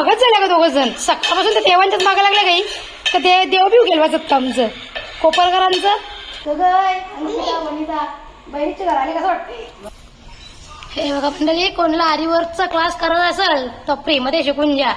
बघत झाल्या का दोघं जण सकाळपासून ते देवांच्याच मागा लागल्या काही तर ते देव बिव गेल वाजत का आमचं कोपरकरांचं. तर गय, अंकिता, वनिता, बहिणीचे घर आले कसं वाटते हे बघा मंडळी कोणाला आरीवर्कचा क्लास करत असेल तर फ्रीमध्ये शिकून घ्या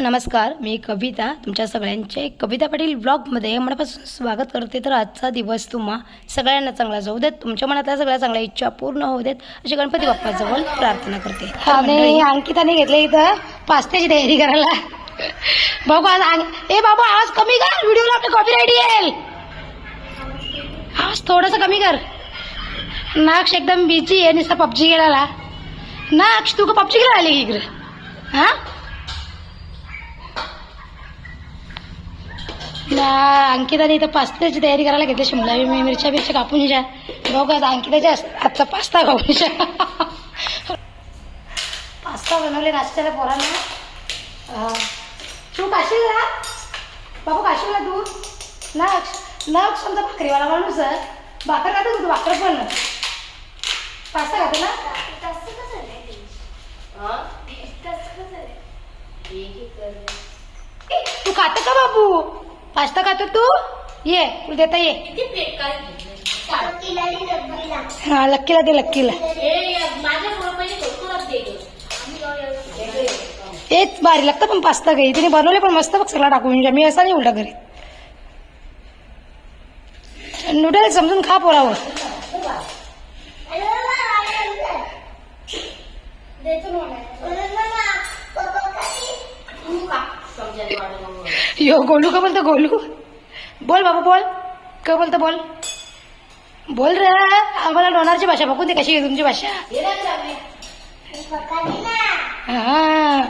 नमस्कार मी कविता. तुमच्या सगळ्यांचे कविता पाटील ब्लॉगमध्ये मनापासून स्वागत करते. तर आजचा दिवस तुम्हा सगळ्यांना चांगला जाऊ देत तुमच्या मनातल्या सगळ्या चांगल्या इच्छा पूर्ण होऊ देत अशी गणपती बाप्पाजवळ प्रार्थना करते. अंकिताने घेतले इथं पास्त्याची तयारी करायला. बघू आज ए बाबा आवाज कमी कर. व्हिडिओला आपली कॉपी राईट येईल. आवाज थोडासा कमी कर. नाक्ष एकदम बिजी आहे नुसता पबजी गेला नाक्ष तू का पबजी गेला आली की इकडे? हा? ना अंकिताने इथं पास्त्याची तयारी करायला घेतली शिमला मी मिरच्या बिरच्या कापून जा बघू आज अंकिताच्या आजचा पास्ता खाऊन जा पास्ता बनवले नाश्त्याला पोरांना. तू काशील ना बाबू काशील ना तू. नक्ष आमचा भाकरीवाला माणूस भाकर खातो तू? भाकर पण पास्ता खातो ना? तू खातो का बाबू? पास्ता खातो तू ये तुला देता ये हा लक्कीला दे लक्कीला तेच भारी लागतं पण पास्ता घरी तिने बनवले पण मस्त बघ सगळा टाकून जा मी असा नाही उलटा घरी नूडल्स समजून खा पोरावर यो गोलू का बोलतो गोलू? बोल बाबा बोल. का बोलतो बोल? बोल रे. आम्हाला डोनारची भाषा बघून दे कशी आहे तुमची भाषा. हा.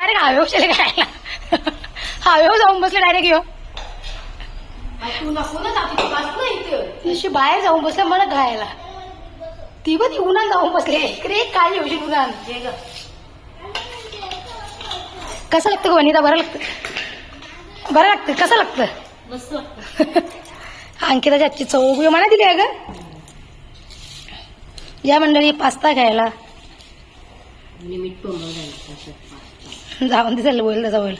अरे हवेव चले खायला हवेव जाऊन बसले डायरेक्ट यो. अशी बाहेर जाऊन बसले मला खायला. ती पण ती उन्हात जाऊन बसले. इकडे काय येऊ उन्हात कसं लागतं गं वनिता? बरं लागतं. बरं लागतं. कसं लागतं? अंकिताची आजची चव मला दिली आहे ग. या मंडळी पास्ता खायला. जाऊन दिसेल बोल तसा बोल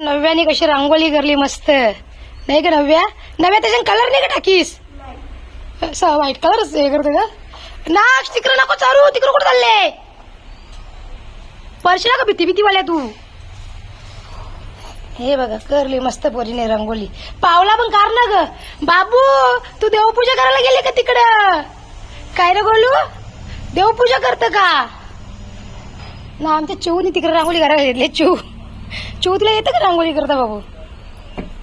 नव्याने कशी रांगोळी करली मस्त. नाही का नव्या? नव्या त्याच्यात कलर नाही का टाकीस. असं व्हाईट कलरच हे करते का ना तिकडं नको चालू तिकडं कुठं चालले? परशीला का भीती भीती वाल्या तू? हे बघा करली मस्त पोरीने रंगोली. पावला पण कार ना ग. बाबू तू देवपूजा करायला गेले का तिकडं? काय रे गोलू? देवपूजा करत का? ना आमच्या चिवनी तिकडे रांगोळी करायला घेतली चिव चिव तुला येतं का रांगोळी करता बाबू?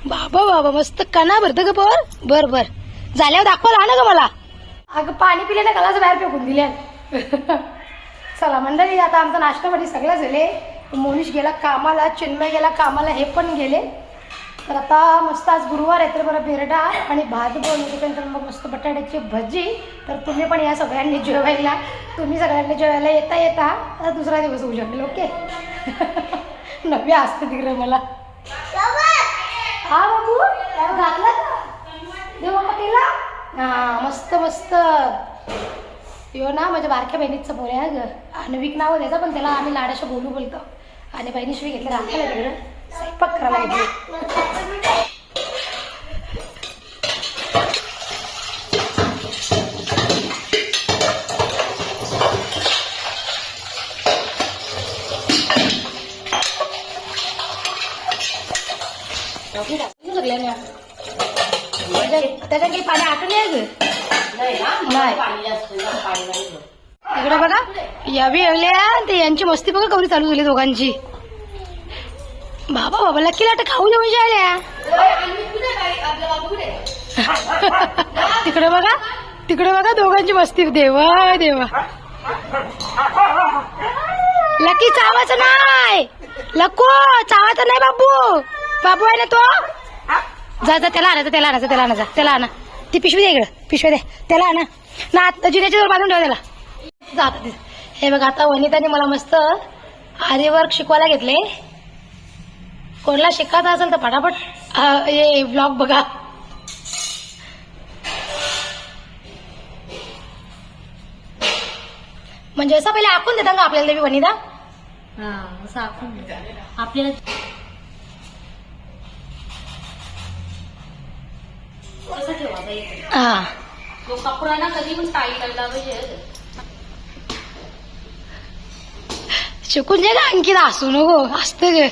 बाबा बाबा मस्त कणा भरतं का पोर. बर बर. झाल्यावर दाखवायला ना ग मला. अगं पाणी पिले ना गलाच बाहेर फेकून दिल्या चला मंडळी आता आमचा नाश्तामध्ये म्हणजे सगळं झाले. मोनिश गेला कामाला चिन्मय गेला कामाला हे पण गेले. तर आता मस्त आज गुरुवार आहे तर बरं बेरडा आणि भात बनवतो तर मग मस्त बटाट्याची भजी. तर तुम्ही पण या सगळ्यांनी जेवायला. तुम्ही सगळ्यांनी जेवायला येता येता. आता दुसरा दिवस होऊ शकेल ओके? नवी असते तिकडे मला. हा बाबू? घातला का? देव बाप्पा केला हा मस्त मस्त. यो ना माझ्या बारक्या बहिणीचं बोल आहे ग अन्विक नाव आहे त्याचं पण त्याला आम्ही लाडाशा बोलू बोलतो. आणि बहिणीशिवाय घेतलं राखायला तिकडं स्वयंपाक करायला घेतली त्याच्या त्याच्यात काही पाणी आटून आहे ग इकडे बघा. यावी येवल्या ते यांची मस्ती बघा कवरी चालू झाली दोघांची. बाबा बाबा लकी लाट खाऊ जेवण आल्या तिकडे बघा. तिकडे बघा दोघांची मस्ती. देवा देवा. लकी चावायचं नाही लको चावायचं नाही बाबू. बाबू आहे ना तो? जा जा त्याला आणायचं त्याला आणायचं त्याला आणायचं त्याला आणा. ती पिशवी दे इकडं पिशवी दे. त्याला ना ना आता जिन्याच्या जवळ बांधून ठेवा त्याला. जात हे बघ आता वनिताने मला मस्त आर्यवर्क शिकवायला घेतले. कोणाला शिकायचा असेल तर फटाफट हे ब्लॉग बघा. म्हणजे असं पहिले आपण देता का आपल्याला देवी वनिता? आपल्याला कसं हा. तो कपडा ना कधी पण टाईट लागला पाहिजे. शिकून जे का आणखी असू नको असतं ग.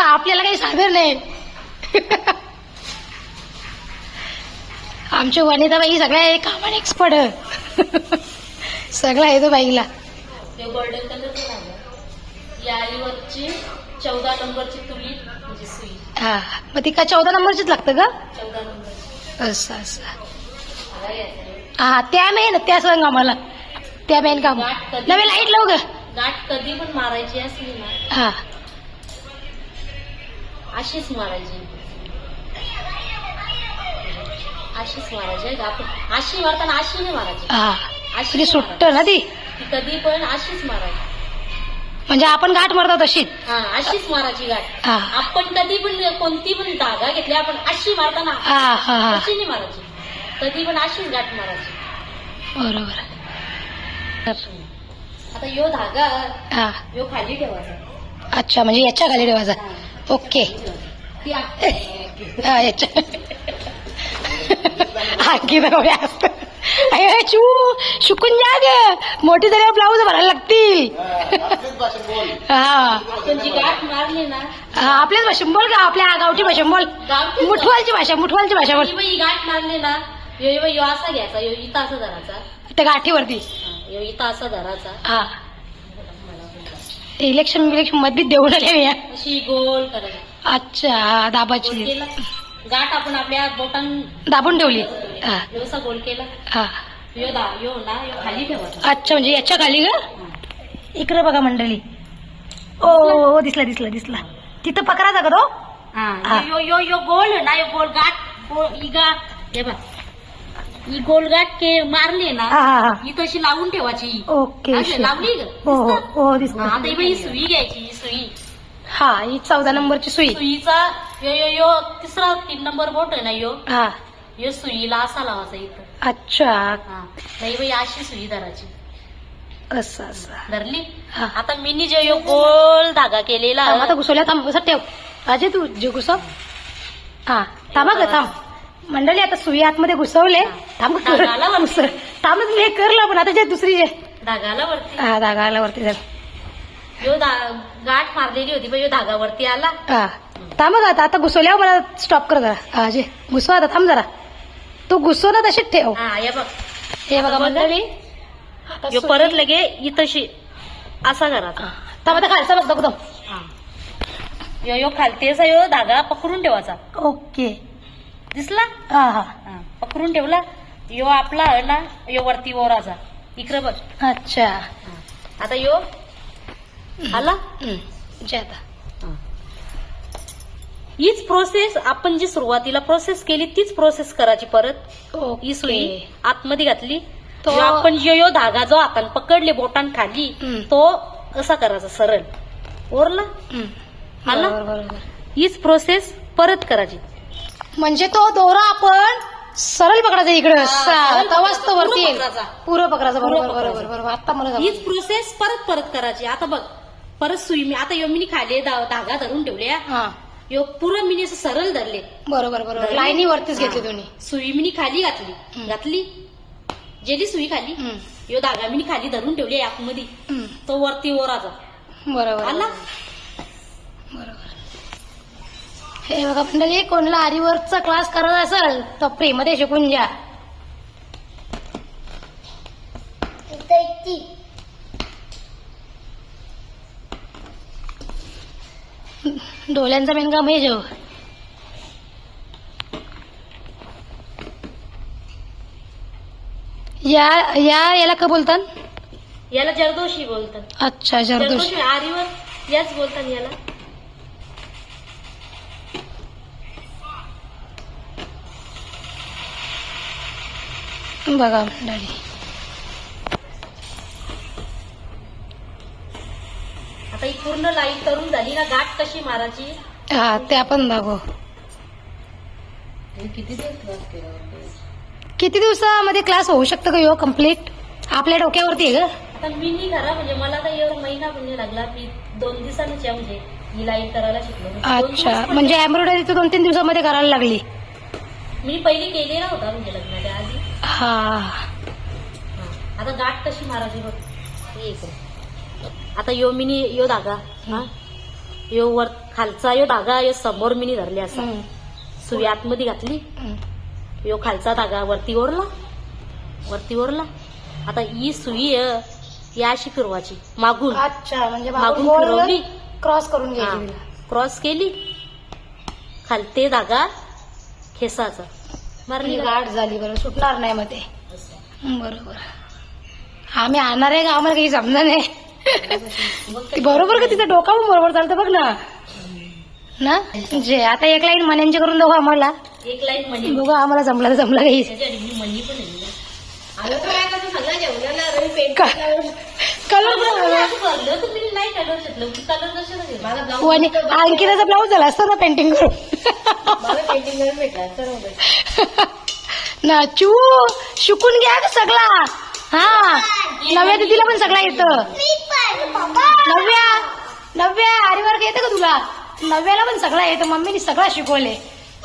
आपल्याला काही साधन नाही. आमची वनिता बाई सगळ्या कामाने एक्सपर्ट सगळं आहे तो बाईला. ते गोल्डन कलरचं लागलं या आईवरची चौदा नंबरची तुली म्हणजे सुई. हा. मग ती का चौदा नंबरचीच लागतं का चौदा नंबरची असं असं. मला हा त्या मेन त्या सांग आम्हाला त्या मेन काम नवी लाइट लावू ग गाठ कधी पण मारायची असली ना हा. अशीच मारायची. अशीच मारायची का आपण अशी मारताना अशी नाही मारायची. हा. अशी सुट्ट ना. ती कधी पण अशीच मारायची. म्हणजे आपण गाठ मारतो तशीच. हा अशीच मारायची गाठ. हा. आपण कधी पण कोणती पण धागा घेतली आपण अशी मारताना हा हा हा. अशी नाही मारायची. कधी पण अशीच गाठ मारायची. बरोबर. आता यो धागा हा. यो खाली ठेवायचा. अच्छा म्हणजे याच्या खाली ठेवायचा. ओके. ती आ- हा याच्या. आणखी असत अरे चू शिकून जा ग. मोठी झाल्यावर ब्लाऊज भरायला लागतील. हा. मारली ना. हा, आपल्याच भाषा बोल का आपल्या गावठी भाषा बोल. गावठी मुठवालची भाषा मुठवालची भाषा बोल. ही बाई गाठ मारली ना यो यो यो असा घ्यायचा यो इथं असा धरायचा. त्या गाठीवरती. हा, यो इथं असा धरायचा. हा. इलेक्शन बिलेक्शनमध्ये देऊन आले मी अशी गोल करायची अच्छा हा, दाबाची. केला. गाठ आपण आपल्या बोटां दाबून ठेवली. हा. गोल केला. हा. यो दा यो ना यो खाली ठेवायचा अच्छा म्हणजे याच्या खाली का? हा. इकडे बघा मंडळी. ओ ओ, दिसला दिसला दिसला. तिथं तो? हा. हा. यो यो यो गोल ना यो गोल गाठ. गोल ही गाठ हे बघ. ही गोल गाठ के मारली ना हा हा हा. ही तशी लावून ठेवायची. ओके अशी लावली का? हो हो दिसतं? हो हा, दिसत. आता ही बाई ही सुई घ्यायची ही सुई. हा ही चौदा नंबरची सुई. सुईचा यो यो यो तिसरा तीन नंबर बोट आहे ना यो? हा. यो सुईला असा लावायचा इथं. अच्छा. हा. नाही बाई अशी सुई धरायची. असं असं. धरली? हा. आता मिनी जे यो गोल धागा केलेला. थांब आता घुसवल्या थांब ठेव. अजय तू जे घुसव. हा. थांबा ग थांब. मंडळी आता सुई आतमध्ये घुसवले. थांब ग, धागाला वरती. घुसव. हे करलं पण आता जे दुसरी जे. धागाला वरती. हा धागा आला वरती जर यो धा- गाठ मारलेली होती बाई यो धागा वरती आला. हा. थांब आता आता घुसवल्यावर मला स्टॉप कर जरा. अजय घुसवा आता थांब जरा. तू घुसव ना तशीच ठेव. हा हे बघ. हे बघा मंडळी आता यो परत लगे इथंशी. असा करायचा हा. थांब आता खालचा बघ हा. यो यो खालतेचा यो धागा पकडून ठेवायचा ओके. दिसला? हा हा. हा. पकडून ठेवला. यो आपला आहे ना यो वरती वराचा इकडे बघ. अच्छा. आता यो आला? हम्म. जे आता. हीच प्रोसेस आपण जी सुरुवातीला प्रोसेस केली तीच प्रोसेस करायची परत. ही सुई आतमध्ये घातली. तो- आपण जो यो धागा जो हातान पकडले बोटान खाली. तो असा करायचा? सरळ. ओरला. आला? हीच प्रोसेस परत करायची. म्हणजे तो दोरा आपण सरळ पकडायचा इकडं. तवाच तो पकडायचा, वरती बरोबर. बरोबर बरोबर. आता मला हीच. प्रोसेस परत परत करायची. आता बघ परत सुई मी आता यो मी खाली धागा धरून ठेवल्या. हा यो पुरं मी असं सरळ धरले. बरोबर बरोबर. धरली? लाईनी वरतीच घेतली हा. दोन्ही. सुई मी खाली घातली. हम्म. घातली. जेली सुई खाली. हम्म. यो धागा मी खाली धरून ठेवली आतमध्ये. हम्म. तो वरती ओराचा बरोबर. आला? बरोबर. हे बघा मंडळी कोणाला आरीवर्कचा क्लास करायचा असेल तर मध्ये शिकून घ्या डोल्यांचा मेन काम हे जेव. या या याला का बोलतात? याला जरदोशी बोलतात. अच्छा जरदोश. जरदोशी आरीवर याच बोलतात याला. बघा मंडळी आता ही पूर्ण लाईन करून झाली ना गाठ कशी मारायची? हा ते आपण दाखवू किती किती दिवसामध्ये क्लास होऊ शकतो का यो कंप्लीट आपल्या डोक्यावरती आहे ग. आता मी नाही करा म्हणजे मला तर एवढा महिना म्हणजे लागला. मी दोन दिवसांनी म्हणजे ही लाईन करायला शिकलो. म्हणजे दोन अच्छा दिवस पण- म्हणजे एम्ब्रॉयडरी तू दोन तीन दिवसामध्ये करायला लागली. मी पहिली केलेला होता म्हणजे लग्नाच्या आधी. हा. हा. आता गाठ कशी मारायची बघ. हे इकडे. आता यो मिनी यो धागा. हा. यो वर खालचा यो धागा यो समोर मिनी धरले असा. सुई आतमध्ये घातली. यो खालचा धागा वरती ओरला. वरती ओरला. आता ही सुई ही अशी फिरवाची मागून. अच्छा म्हणजे मागून फिरवली. क्रॉस करून घ्यायची. क्रॉस केली. खालते धागा खेसाचा. मारली? गाठ झाली बरं सुटणार नाही असं. बरोबर. आम्ही आणणार आहे का आम्हाला काही समजा नाही. ती बरोबर का तिचं डोका पण बरोबर चालतं बघ ना? ना? जे आता एक लाईन मण्यांची करून दाखव आम्हाला. एक लाईन मनी बघू आम्हाला जमला तर जमला काही. त्याच्या आधी मी मनी पण आहे कलर भरलं तुम्ही नाही कलर घेतलं. कलर कशाला घेतला? आणि अंकिताचा ब्लाऊज झाला असता ना पेंटिंग करून. ना चू शिकून घ्या का सगळा. हा. नव्या दिदीला पण सगळा येतं. नव्या. नव्या. आरीवर्ग येतं का तुला? नव्याला पण सगळा येतं. मम्मीने सगळा शिकवले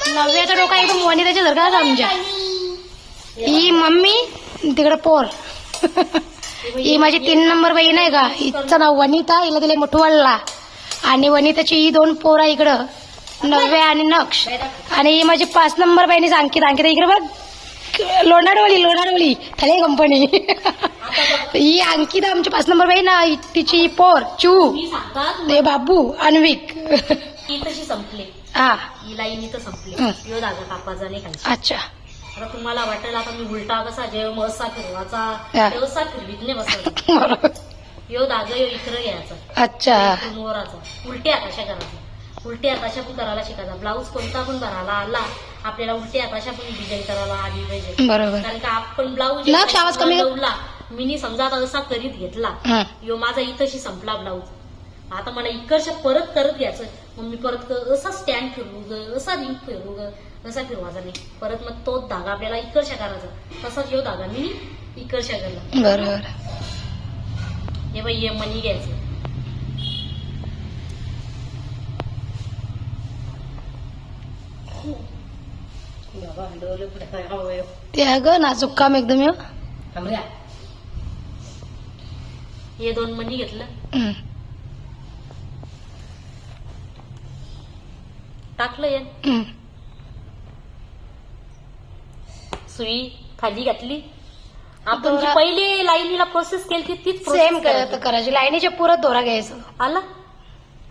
नव्याचा डोका एकदम वनिताच्या सारखा समजा ही मम्मी तिकडे पोर. ही माझी तीन नंबर बहीण आहे का? हिचं नाव वनिता हिला दिले मोठवाडला आणि वनिताची ही दोन पोरा इकडं. नव्या आणि नक्ष. आणि ही माझी पाच नंबर बहिणी अंकिता. अंकिता इकडे बघ. लोणारवली लोणारवली. थले कंपनी ही अंकिता आमची पाच नंबर बहीण आहे. तिची पोर चू. ते बाबू अन्विक. ही तशी संपले. हा. ही लाईन इथं संपली. हं. यो धागा कापाचा नाही खायचा अच्छा. आता तुम्हाला वाटेल आता मी उलटा कसा जेव्हा असा फिरवाचा असा फिरवीत नाही बरोबर. यो यो इकडं घ्यायचा अच्छा. उलट्या हाताशा करायचा. उलट्या हाताशा पण करायला शिकायचा. ब्लाऊज कोणता पण भरायला आला. आपल्याला उलट्या हाताशा पण डिझाईन करायला आली पाहिजे. बरोबर. कारण का आपण ब्लाऊज लक्ष, आवाज कमी कर. लावला मिनी समजा आता असा करीत घेतला हं. यो माझा इथंशी संपला ब्लाऊज आता मला इकडच्या परत करत घ्यायचं मग मी परत क- असा स्टँड फिरवू ग असा रिंग फिरवू ग असा फिरवायचा नाही. परत मग तोच धागा आपल्याला इकडच्या करायचा तसाच यो धागा मी इकडच्या करला बरोबर. हे बाई हे मनी घ्यायचं. ते अगं नाजूक काम एकदम. हे? दोन मनी घेतलं. टाकलं हं. सुई खाली घातली. आपण जी पहिली लाईनीला प्रोसेस केली तीच सेम करायची. लाईनीच्या पुरत दोरा घ्यायचं. आला?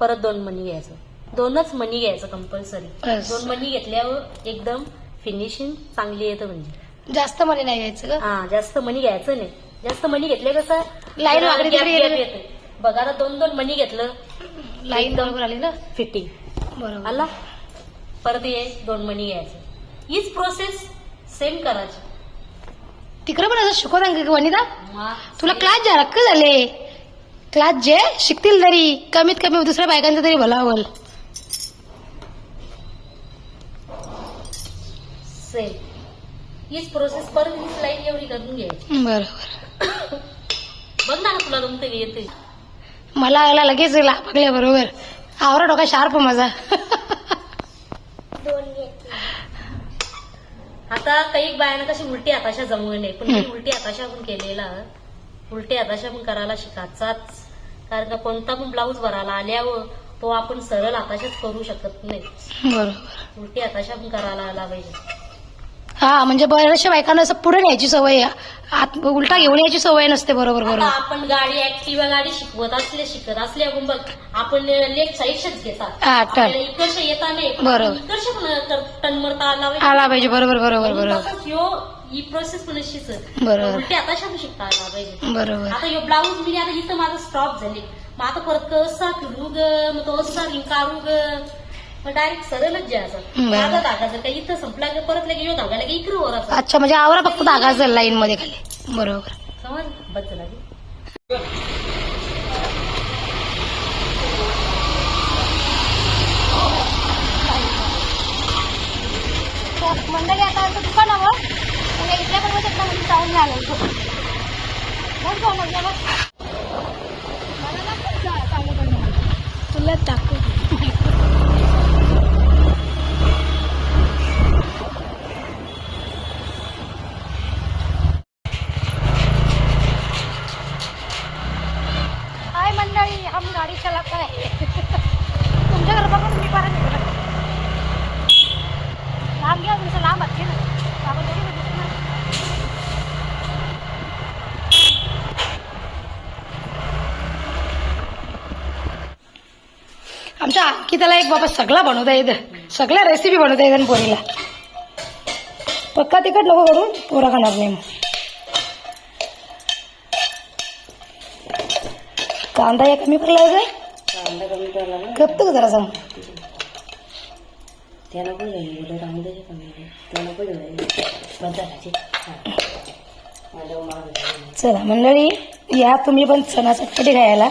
परत दोन मनी घ्यायचं. दोनच मनी घ्यायचं कंपल्सरी. दोन मनी घेतल्यावर एकदम फिनिशिंग चांगली येतं म्हणजे. जास्त मध्ये नाही घ्यायचं का हा जास्त मनी घ्यायचं नाही. जास्त मनी घेतले कसं? Line तिकडी गेली. येते. बघा आता दोन दोन मनी घेतलं लाईन बरोबर आली ना? फिटिंग बरोबर. आला? परत ये दोन मनी घ्यायचं. हीच प्रोसेस सेम करायची. तिकडे पण असं शिकवत आहे का वनिता? मग तुला क्लास झाला का झाले. क्लास जे शिकतील तरी कमीत कमी दुसऱ्या बायकांचं तरी भला होईल. सेम हीच प्रोसेस परत हीच लाईन एवढी करून घ्यायची. बरोबर. बघ ना तुला जमते का येते मला आला लगेच लागल्या बरोबर आवरा डोका शार्प माझा. आता काही बायांना कशी उलटी हाताशा जमवू नये पण मी उलटी हाताशा पण केलेला. उलटी हाताशा पण करायला शिकायचाच. कारण का कोणता पण ब्लाऊज भरायला आल्यावर तो आपण सरळ हाताशाच करू शकत नाही. बरोबर. उलटी हाताशा पण करायला आला पाहिजे. हा म्हणजे बऱ्याचशा बायकांना असं पुढे न्यायची सवय आहे. आत उलटा घेऊन यायची सवय नसते बरोबर आता बरोबर. आपण गाडी ऍक्टिव्हा गाडी शिकवत असले शिकत असल्या पण बघ आपण लेफ्ट साईडच्याच घेतात. हा आपल्याला येता नाही पण बरोबर. आपण इकडच्या पण मरता आला पाहिजे. आला पाहिजे बरोबर बरोबर बरोबर. तसंच ह्यो ही प्रोसेस पण अशीच आहे. बरोबर. उलटी हाताशा पण शिकता आला पाहिजे. बरोबर. आता ह्यो ब्लाऊज मी आता इथं माझं स्टॉप झाले. मग आता परत कसा फिरू ग? मग तो असा रिंग ग? डायरेक्ट जे असं. काही इथं संपला परत धागा अच्छा म्हणजे आवरा फक्त धागा जर लाईन मध्ये खाली. बरोबर. मंडळी आता असं दुकानावर म्हणजे इथल्या पण शकता म्हणजे जाऊन घ्यायला होतो बस मला तुला टाकू अंकिताला एक बाबा सगळा बनवता येतं. सगळ्या रेसिपी बनवता येतात पोरीला. पक्का तिखट नको करून पोरा खाणार नाही मग. कांदा या कमी पडला काय कांदा कमी पडला ना. गप्त का जरा सांग त्याला पण त्याला चला मंडळी या तुम्ही पण सणा चटपटी खायला.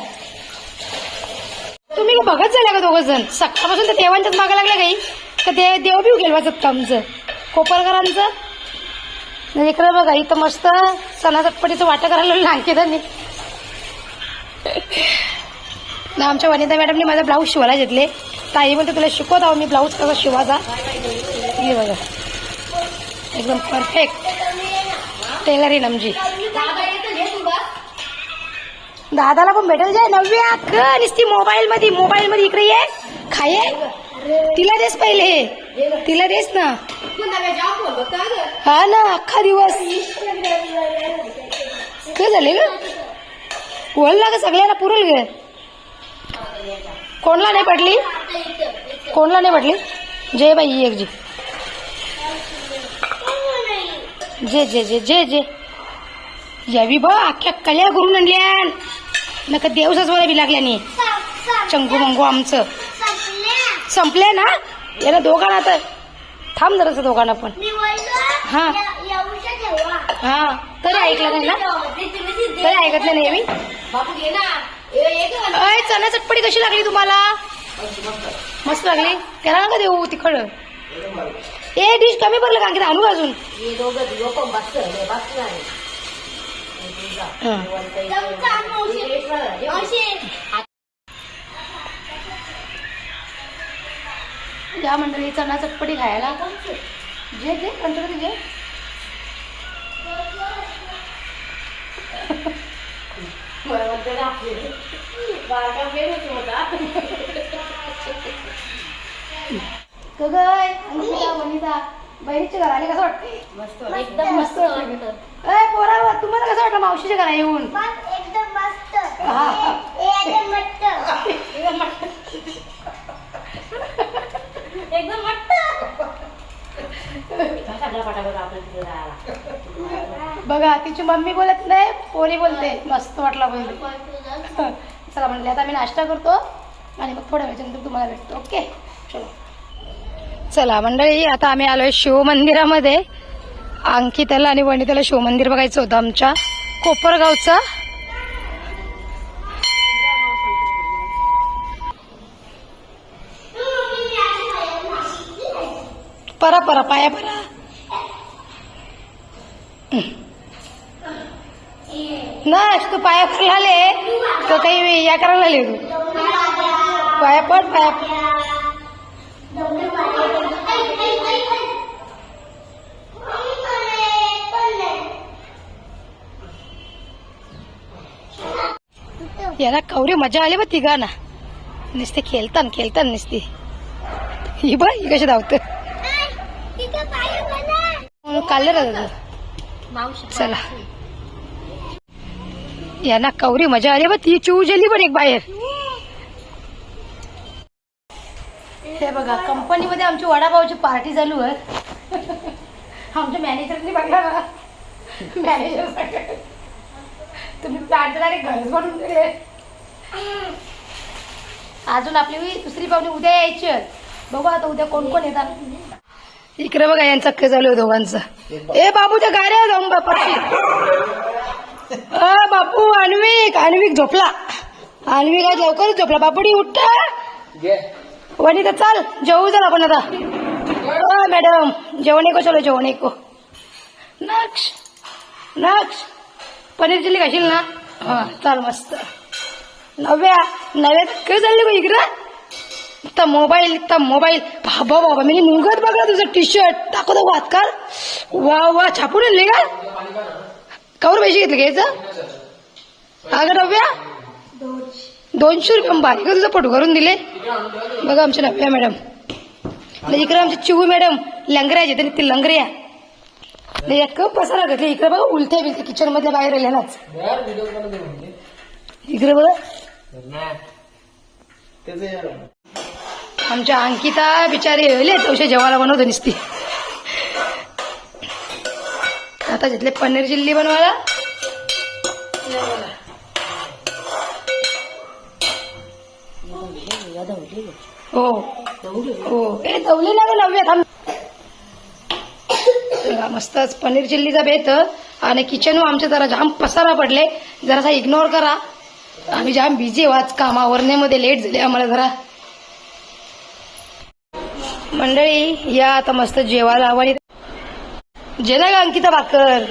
तुम्ही बघत झाला का दोघं जण सकाळपासून तर देवांच्याच मागं लागलं काही. का ते देव बिव गेल वाजत का आमचं कोपरकरांचं. आणि इकडे बघा इथं मस्त सणासटपटीचं वाटं करायला लावलं अंकितांनी ना आमच्या वनिता मॅडमने माझा ब्लाऊज शिवायला घेतले. ताई म्हणते तुला शिकवत आहो मी ब्लाऊज कसा शिवायचा? हे बघा. एकदम परफेक्ट टेलर आहे आमची. दादाला पण भेटेल जाय नव्या अख्ख नुसती मोबाईल मध्ये मोबाईल मध्ये इकडे ये. खाये तिला देस पहिले. तिला देस ना. हा ना अख्खा दिवस. काय झाले ग? बोलला का सगळ्यांना पुरल ग. कोणला नाही पडली कोणला नाही पडली जय बाई एक जी. जे जे जे जे जे यावी बा अख्ख्या कल्या करून आणल्या. नका देवसाच मला बी लागल्याने चंगू मंगू आमचं. संपले ना? याला दोघांना आता थांब जरासं दोघांना पण. हा. हा. तरी ऐकलं नाही ना? तरी ऐकत नाही मी अय चणा चटपटी कशी लागली तुम्हाला? मस्त लागली. त्याला नका देऊ तिखड ए डिश कमी पडलं का आणखी आणू अजून. या मंडळी चणा चटपटी खायला. जे जे कंट्रोल जे गगय अंकिता वनिता बहिणीच्या घर आली कसं वाटते एकदम मस्त वाटतं पोरा तुम्हाला कसं वाटलं मावशीच्या घरा येऊन? एकदम मस्त. हा. एकदम मस्त. एकदम बघा तिची मम्मी बोलत नाही पोरी बोलते. मस्त वाटला बोलते चला म्हणले आता मी नाश्ता करतो आणि मग थोड्या वेळाच्यानंतर तुम्हाला भेटतो ओके? चलो. चला मंडळी आता आम्ही आलोय शिव मंदिरामध्ये. अंकिताला आणि वनिताला शिव मंदिर बघायचं होतं आमच्या. कोपरगावचं. परा परा पाया परा. नाही तू पाया पडला झाले तर काही या करायला आले तू. पाया पड पाया याला कवरी मजा आली बघ तिघा ना नुसते खेळतान खेळतान नुसती. ही बघ ही कशी धावत. काढले चला. यांना कवरी मजा आली बा ती चिव गेली पण एक बाहेर. हे बघा कंपनीमध्ये आमची वडापावची पार्टी चालू आहे. आमच्या मॅनेजरनी बघा. मॅनेजर तुम्ही प्लॅन आणि घरच बनवून दिले. अजून आपली दुसरी पाहुणी उद्या यायची. बघू आता उद्या कोण कोण येतात. इकडे बघा यांचा काय चालू आहे दोघांचं. ए बाबू त्या गाड्या जाऊन बापाची अ बापू अन्विक अन्विक झोपला. अन्विक आज लवकरच झोपला. बापुडी उठ. वनिता चाल. जेवू जर आपण आता. मॅडम जेवण एको चलो जेवण एको नक्ष नक्ष. पनीर चिल्ली खाशील ना? हां चाल मस्त. नव्या नव्या काय चालली गं इकडं. तर मोबाईल इतका मोबाईल. बाबा बाबा मी मुंगत बघला तुझं टी शर्ट दाखवतो दाखव आजकाल वा वा छापून आणले का? कवर पैसे घेतले घ्यायचं अगं नव्या दोनशे रुपये बारीक तुझं फोटो करून दिले. बघा आमच्या नव्या मॅडम. इकडं आमच्या चिवू मॅडम लंगऱ्याचे त्यांनी ते लंगऱ्या नाही एक पसारा घातले इकडे बघा उलट्या बिलते किचन मधल्या बाहेर आल्यालाच इकडे बघा. आमच्या अंकिता बिचारी येले तवशे जेवायला बनवतो निसती. आता घेतले पनीर चिल्ली बनवायला. हो. हो. ए दवली ना नव्या थांब बघा मस्तच. पनीर चिल्लीचा बेत आणि किचन आमचे जरा जाम पसारा पडले जरासा इग्नोर करा. आम्ही जाम बिझी वाच कामावरण्यामध्ये लेट झाले आम्हाला जरा. मंडळी या आता मस्त जेवायला आवडी जे ना ग अंकिता भाकर?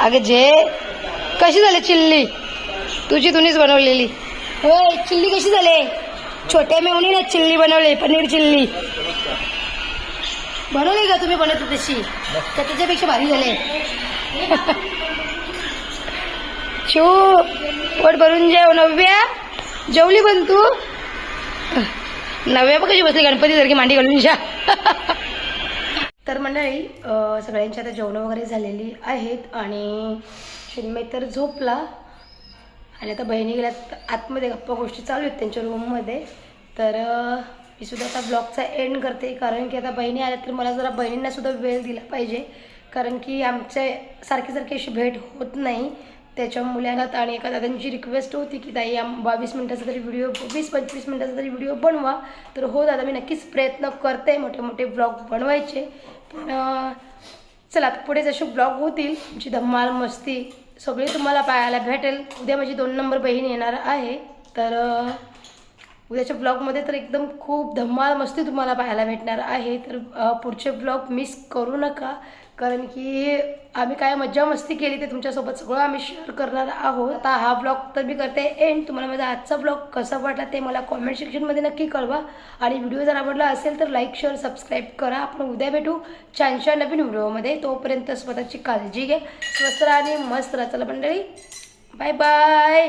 अगे जे. कशी झाली चिल्ली? तुझी तुम्हीच बनवलेली. होय चिल्ली कशी झाली? छोट्या मेवणीने चिल्ली बनवली पनीर चिल्ली. बनवले का तुम्ही बनवत तशी. तर त्याच्यापेक्षा भारी झाले. शिव पोट भरून जेव नव्या. जेवली पण तू. नव्या पण कशी बसली? गणपती सारखी मांडी घालून जा. तर मंडळी सगळ्यांची आता जेवणं वगैरे झालेली आहेत आणि चिन्मय तर झोपला. आणि आता बहिणी गेल्यात आतमध्ये गप्पा गोष्टी चालू आहेत त्यांच्या रूममध्ये तर मी सुद्धा आता ब्लॉगचा एंड करते कारण की आता बहिणी आल्या तर मला जरा बहिणींना सुद्धा वेळ दिला पाहिजे. कारण की आमच्या सारखी सारखी अशी भेट होत नाही. त्याच्या मुलांना आणि एका दादांची रिक्वेस्ट होती की ताई आम बावीस मिनटाचा तरी व्हिडिओ वीस पंचवीस मिनटाचा तरी व्हिडिओ बनवा. तर हो दादा मी नक्कीच प्रयत्न करते मोठे मोठे ब्लॉग बनवायचे. पण चला आता पुढे जसे ब्लॉग होतील तुमची धम्माल मस्ती सगळी तुम्हाला पाहायला भेटेल. उद्या माझी दोन नंबर बहीण येणार आहे. तर म्हणजे उद्याच्या ब्लॉगमध्ये तर एकदम खूप धमाल मस्ती तुम्हाला पाहायला भेटणार आहे. तर पुढचे ब्लॉग मिस करू नका. कारण की आम्ही काय मज्जा मस्ती केली ते तुमच्यासोबत सगळं आम्ही शेअर करणार आहोत. आता हा ब्लॉग तर मी करते एंड तुम्हाला माझा आजचा ब्लॉग कसा वाटला ते मला कॉमेंट सेक्शनमध्ये नक्की कळवा. आणि व्हिडिओ जर आवडला असेल तर लाईक शेअर सबस्क्राईब करा. आपण उद्या भेटू छानशा नवीन व्हिडिओमध्ये तोपर्यंत स्वतःची काळजी घ्या. स्वस्त आणि मस्त राहा. चला मंडळी बाय बाय